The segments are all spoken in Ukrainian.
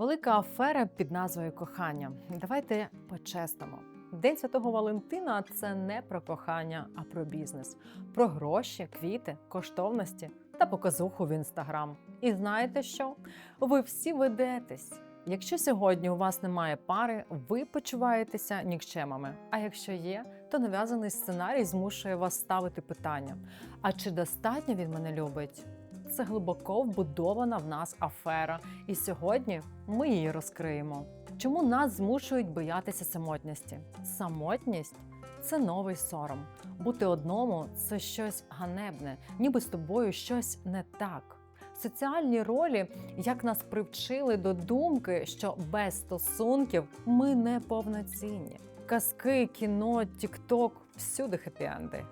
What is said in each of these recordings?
Велика афера під назвою кохання. Давайте по-чесному. День Святого Валентина це не про кохання, а про бізнес, про гроші, квіти, коштовності та показуху в інстаграм. І знаєте що? Ви всі ведетесь. Якщо сьогодні у вас немає пари, ви почуваєтеся нікчемами. А якщо є, то нав'язаний сценарій змушує вас ставити питання: а чи достатньо він мене любить? Це глибоко вбудована в нас афера, і сьогодні ми її розкриємо. Чому нас змушують боятися самотності? Самотність це новий сором. Бути одному це щось ганебне, ніби з тобою щось не так. Соціальні ролі, як нас привчили до думки, що без стосунків ми не повноцінні. Казки, кіно, тікток всюди хеппі-енди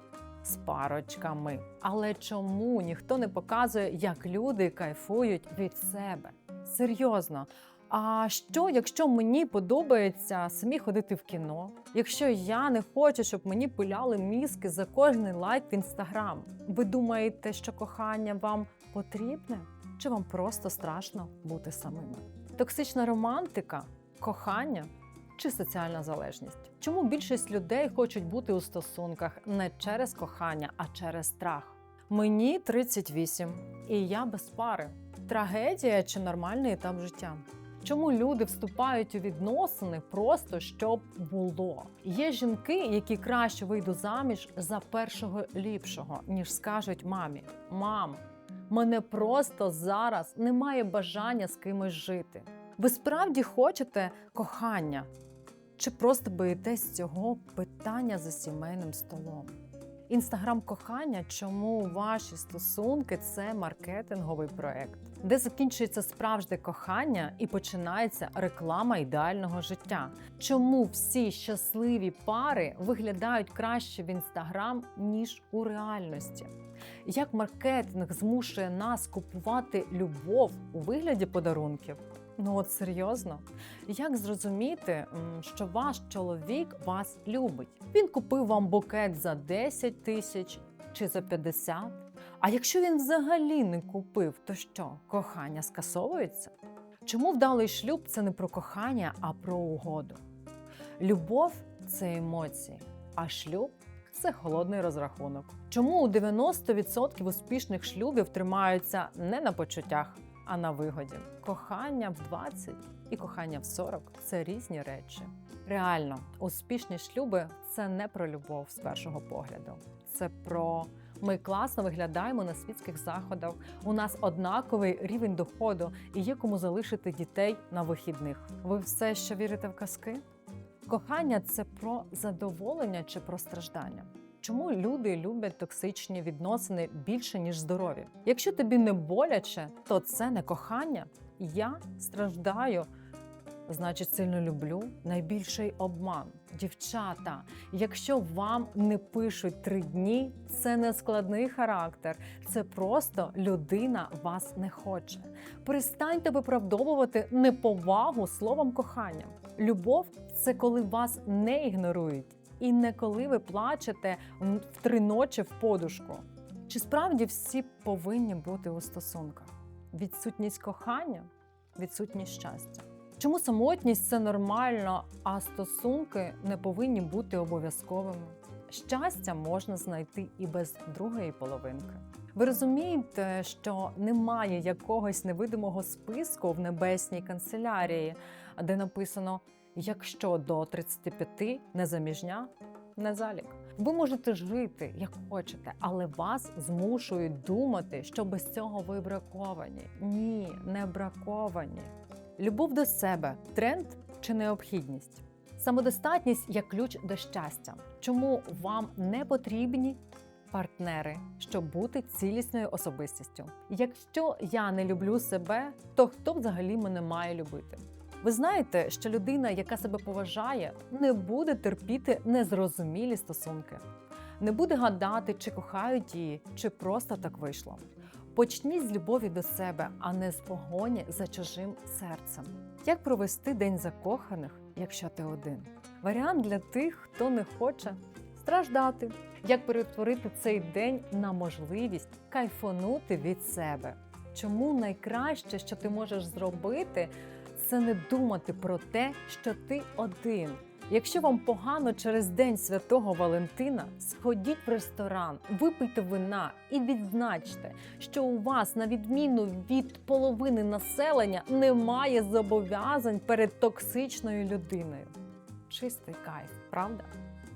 з парочками. Але чому ніхто не показує, як люди кайфують від себе? Серйозно. А що, якщо мені подобається самі ходити в кіно? Якщо я не хочу, щоб мені пиляли мізки за кожний лайк в інстаграм? Ви думаєте, що кохання вам потрібне? Чи вам просто страшно бути самими? Токсична романтика, кохання чи соціальна залежність? Чому більшість людей хочуть бути у стосунках не через кохання, а через страх? Мені 38, і я без пари. Трагедія чи нормальний етап життя? Чому люди вступають у відносини просто щоб було? Є жінки, які краще вийдуть заміж за першого ліпшого, ніж скажуть мамі: Мам, мене просто зараз немає бажання з кимось жити. Ви справді хочете кохання? Чи просто боїтесь цього питання за сімейним столом? Інстаграм кохання, чому ваші стосунки це маркетинговий проект, де закінчується справжнє кохання і починається реклама ідеального життя. Чому всі щасливі пари виглядають краще в інстаграм ніж у реальності? Як маркетинг змушує нас купувати любов у вигляді подарунків? Ну от серйозно, як зрозуміти, що ваш чоловік вас любить? Він купив вам букет за 10 тисяч чи за 50? А якщо він взагалі не купив, то що, кохання скасовується? Чому вдалий шлюб це не про кохання, а про угоду? Любов це емоції, а шлюб це холодний розрахунок. Чому у 90% успішних шлюбів тримаються не на почуттях, а на вигоді? Кохання в 20 і кохання в 40 це різні речі. Реально, успішні шлюби це не про любов з першого погляду. Це про ми класно виглядаємо на світських заходах. У нас однаковий рівень доходу і є кому залишити дітей на вихідних. Ви все ще вірите в казки? Кохання це про задоволення чи про страждання. Чому люди люблять токсичні відносини більше ніж здорові? Якщо тобі не боляче, то це не кохання. Я страждаю, значить, сильно люблю. Найбільший обман. Дівчата, якщо вам не пишуть три дні, це не складний характер, це просто людина вас не хоче. Перестаньте виправдовувати неповагу словом кохання. Любов це коли вас не ігнорують, і не коли ви плачете в три ночі в подушку. Чи справді всі повинні бути у стосунках? Відсутність кохання, відсутність щастя. Чому самотність це нормально, а стосунки не повинні бути обов'язковими? Щастя можна знайти і без другої половинки. Ви розумієте, що немає якогось невидимого списку в небесній канцелярії, де написано: якщо до 35 не заміжня, не залік. Ви можете жити як хочете, але вас змушують думати, що без цього ви браковані. Ні, не браковані. Любов до себе тренд чи необхідність? Самодостатність як ключ до щастя. Чому вам не потрібні партнери, щоб бути цілісною особистістю? Якщо я не люблю себе, то хто взагалі мене має любити? Ви знаєте, що людина, яка себе поважає, не буде терпіти незрозумілі стосунки, не буде гадати, чи кохають її, чи просто так вийшло. Почніть з любові до себе, а не з погоні за чужим серцем. Як провести день закоханих, якщо ти один? Варіант для тих, хто не хоче страждати. Як перетворити цей день на можливість кайфонути від себе? Чому найкраще, що ти можеш зробити, це не думати про те, що ти один. Якщо вам погано через День Святого Валентина, сходіть в ресторан, випийте вина і відзначте, що у вас, на відміну від половини населення, немає зобов'язань перед токсичною людиною. Чистий кайф, правда?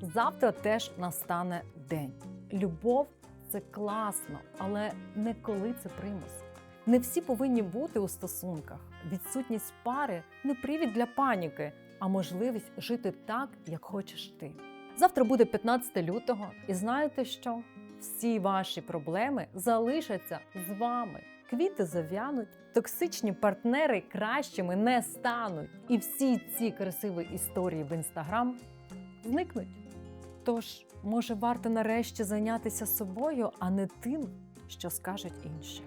Завтра теж настане день. Любов це класно, але не коли це примус. Не всі повинні бути у стосунках. Відсутність пари не привід для паніки, а можливість жити так, як хочеш ти. Завтра буде 15 лютого, і знаєте що? Всі ваші проблеми залишаться з вами. Квіти зав'януть, токсичні партнери кращими не стануть. І всі ці красиві історії в інстаграм зникнуть. Тож, може, варто нарешті зайнятися собою, а не тим, що скажуть інші.